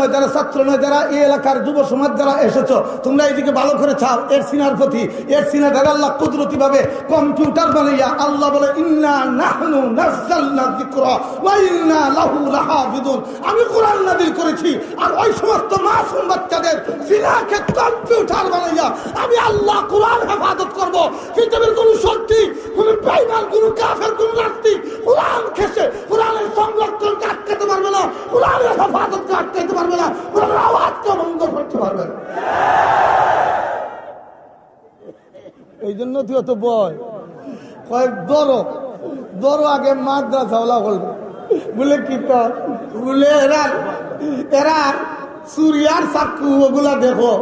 নয়, যারা ছাত্র নয়, যারা এই এলাকার যুব সমাজ যারা এসেছ, তোমরা এইদিকে ভালো করে চাও। এর সিনার প্রতি, এর সিনাটা আল্লাহ কুদরতি ভাবে কম্পিউটার বানাইয়া আল্লাহ বলে আমি কোরআন নাযিল করেছি, আর ওই সমস্ত মাসুম বাচ্চাদের সিনাকে কম্পিউটার বানাইয়া আমি আল্লাহ কোরআন হেফাজত করব। পৃথিবীর কোন শক্তি, কোন বেঈমান কোন কাফের, কোন নাস্তিক কোরআন খেসে, কোরআনের সংরক্ষণকে আটকাতে পারবে না। কোরআনের হেফাজতকে আটকাতে পারবে না, কোরআনের আওয়াজকে বন্ধ করতে পারবে না। এই জন্য তুই অত বয়। কয়েক দরো দরো আগে মাদ্রাসা ওলা বলে কি বলে, এরা এরা সুরিয়ার সাক্ষু, ওগুলা দেখো।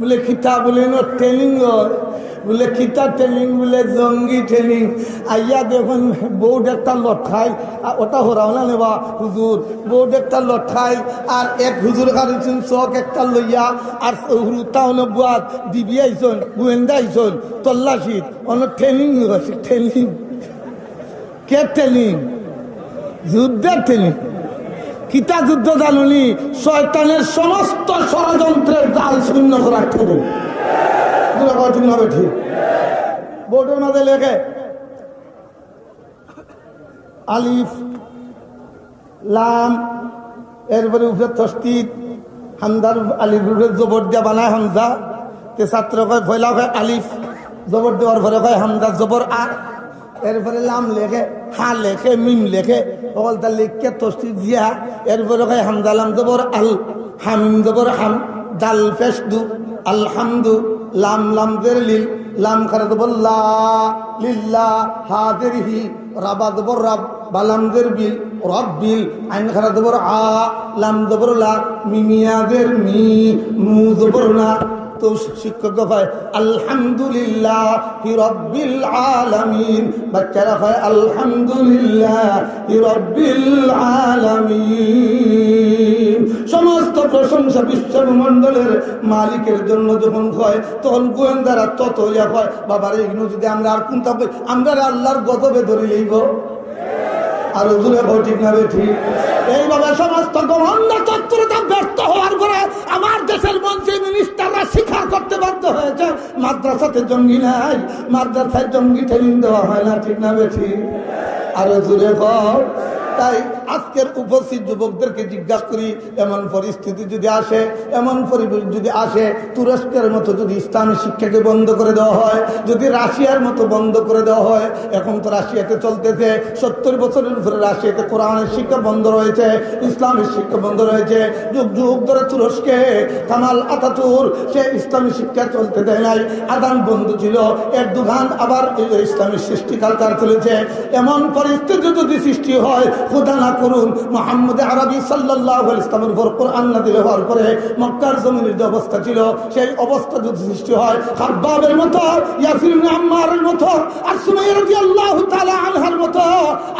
বলে খিতা বলে ন ট্রেনিং বলে খিতা ট্রেনিং বলে জঙ্গি ট্রেনিং আইয়া দেখুন বউড একটা লঠাই আর ওটা হরাও না নেবা হুজুর। বউড একটা লঠাই, আর এক হুজুর কারণ চক একটা লইয়া, আর টাউন বুয়াত, দিবি আইসন, গোয়েন্দা আইসন তল্লাশিত অন্য ট্রেনিং ট্রেনিং কে ট্রেনিং যুদ্ধের ট্রেনিং কিতা যুদ্ধ জানুনি শয়তানের সমস্ত ষড়যন্ত্রের জাল শূন্য করার ঠেকে ঠিক ঠিক? বোর্ডের মাঝে লেখে, আলিফ, লাম, এরপরে উপরে তস্তিদ হামদার আলিফ উপরে জবর দিয়া বানায় হামজা। তে ছাত্র কয়, ভয়লা কয়, আলিফ জবর দেওয়ার পরে কয় হামদা জবর আ। এরপরে লাম লেখে, হা লেখে, মিম লেখে, অকল তার লিখকে তস্তি দিয়া, এরপরে কয় হামদা লাম জবর আল, হামিম জবর হাম, দাল ফেসদু আলহামদু, লাম লাম দের লিল, লাম খারাত বল্লা লিল্লা, হা দের হি, রাবা জবর রাব, বালাম দের বিল, রব বিল, আইন খারাত জবর আ, লাম জবর লা, মিমিয়া দের মি মু জবর না তো শিক্ষক হয় আলহামদুলিল্লাহ রব্বিল আলামিন। বাচ্চারা হয় আলহামদুলিল্লাহ আলামিন। সমস্ত প্রশংসা বিশ্বমণ্ডলের মালিকের জন্য যখন হয়, তখন গোয়েন্দারা তত ইয়া হয়, বাবার এইগুলো যদি আমরা আর কোনটা আমরা আল্লাহর গতবে ধরে লইব। আর ওজনে ঠিক না ঠিক। এইভাবে সমস্ত গভর্ণ তৎপরতা ব্যর্থ হওয়ার পরে আমার দেশের মন্ত্রী মিনিস্টাররা স্বীকার করতে বাধ্য হয়েছে, মাদ্রাসাতে জঙ্গি নাই, মাদ্রাসায় জঙ্গি ট্রেনিং দেওয়া হয় না, ঠিক না বেঠি আরও জুড়ে কর। তাই আজকের উপস্থিত যুবকদেরকে জিজ্ঞাসা করি, এমন পরিস্থিতি যদি আসে, এমন পরিবেশ যদি আসে, তুরস্কের মতো যদি ইসলামী শিক্ষাকে বন্ধ করে দেওয়া হয়, যদি রাশিয়ার মতো বন্ধ করে দেওয়া হয়, এখন তো রাশিয়াতে চলতেছে, সত্তর বছরের উপরে রাশিয়াতে কোরআনের শিক্ষা বন্ধ রয়েছে, ইসলামের শিক্ষা বন্ধ রয়েছে, যুগ যুগ ধরে তুরস্কে, কামাল আতাতুর, সে ইসলামী শিক্ষা চলতে দেয় নাই, আদান বন্ধ ছিল এর দুঘান আবার এই ইসলামী সৃষ্টি কালচার চলেছে, এমন পরিস্থিতি যদি সৃষ্টি হয়, খোদা করুন। মোহাম্মদ আরবি সাল্লাহ ইসলামের উপর কোরআন নাদিল হওয়ার পরে মক্কার জমিনের যে অবস্থা ছিল, সেই অবস্থা যদি সৃষ্টি হয়, খাব্বাবের মতো, ইয়াসির মতো, আর তাআলা আনহার মতো,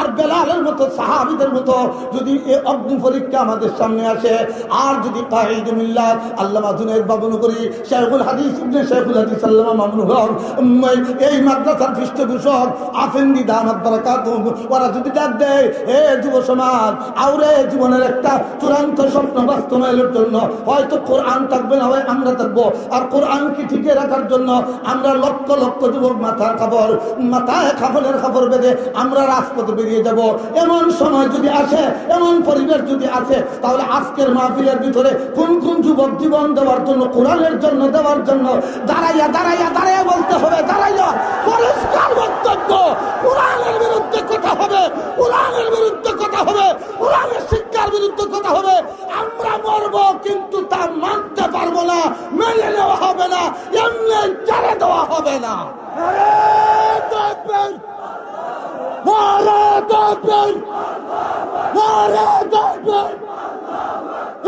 আর বেলালের মতো, সাহাবীদের মতো, যদি এই অগ্নি পরীক্ষা আমাদের সামনে আসে, আর যদি কাঈদ মিল্লাত আল্লামা জুনাইদ বাবু করি শেখুল হাদিস ইবনে শেখুল হাদিস মামুনুল হক এই মাদ্রাসার পৃষ্ঠপোষক, আফেন্দি ওরা যদি ডাক দেয় যুব সমাজ আউরে জীবনের একটা চূড়ান্ত স্বপ্ন বাস্তবায়নের জন্য। হয়তো কোরআন থাকবে না, হয় আমরা থাকব। আর কোরআনকে ঠিকে রাখার জন্য? আমরা লক্ষ লক্ষ যুবক মাথার খাবার মাথায় খাবলের খাবার বেঁধে আমরা রাজপথে বেরিয়ে যাব। এমন সময় যদি আসে, এমন পরিবেশ যদি আসে তাহলে আজকের মাহফিলের ভিতরে কোন কোন যুবক জীবন দেওয়ার জন্য, কোরআনের জন্য দেওয়ার জন্য দাঁড়াইয়া দাঁড়াইয়া দাঁড়াইয়া বলতে হবে, দাঁড়াইয়া বক্তব্য কোরআনের বিরুদ্ধে কথা হবে, কোরআনের বিরুদ্ধে কথা হবে, কোরআনের শিক্ষার বিরুদ্ধে কথা হবে। আমরা মরব কিন্তু তা মানতে পারব না, মেনে নেওয়া হবে না, এমনি ছেড়ে দেওয়া হবে না!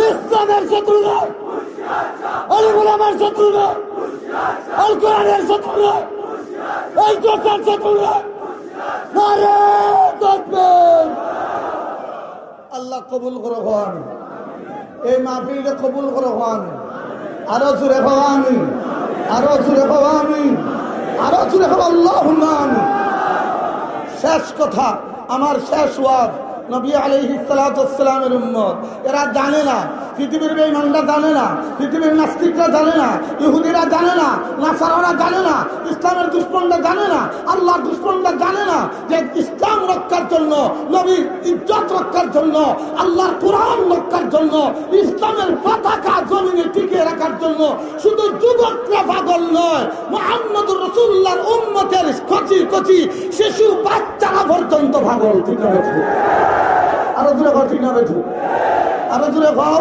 ইসলামের শত্রু নয় অলিগুল আমার শত্রু নয় অল কোরআনের শত্রু নয় এই দোষের শত্রু নারে তাকবীর! আল্লাহ কবুল করে হওয়ান এই মাহফিলকে কবুল করে হওয়ান আরও জুড়ে আমি আরও জুড়ে আমি আরও জুড়ে হওয়া আল্লাহ শেষ কথা, আমার শেষ ওয়াদ নবী আলহিসালামের উম্মত। এরা জানে না, পৃথিবীর বেইমানরা জানে না, পৃথিবীর নাস্তিকরা জানে না, ইহুদিরা জানে না, নাসারারা জানে না, ইসলামের দুশ্মনরা জানে না, আল্লাহর দুশ্মনরা জানে না যে ইসলাম রক্ষার জন্য, নবীর ইজ্জত রক্ষার জন্য, আল্লাহর কোরআন রক্ষার জন্য, ইসলামের পতাকা জমিনে টিকিয়ে রাখার জন্য, শুধু যুবকরা পাগল নয়, মোহাম্মদুর রসুল্লাহর উম্মতের কচি কচি শিশু বাচ্চারা পর্যন্ত পাগল, ঠিক বেঠু? আরও দূরে ঘর ঠিক না বেঠু? আরও দূরে খাও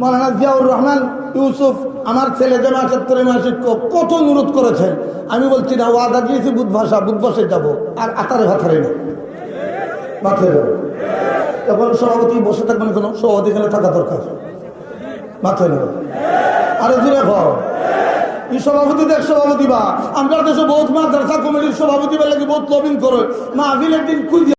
মৌলানা জিয়াউর রহমান ইউসুফ, আমার ছেলে জামা সত্তর শিক্ষক, কত অনুরোধ করেছেন? আমি বলছি, না, ওয়াদা দিয়েছি, বুধ ভাষা, বুধ ভাষায় যাব, আর আতারে ভাতারে না। মাথায় যাব। এখন সভাপতি বসে থাকবেন, কোনো সভাপতি এখানে থাকা দরকার। মাথায় নেব আরও দূরে ভাও এই সভাপতি দেখ সভাপতি বা, আমরা দেশে বহুত মাদ্রাসা কমিটির সভাপতি বেলাকে বহুত লবিং করে? মা আভিল একদিন কুই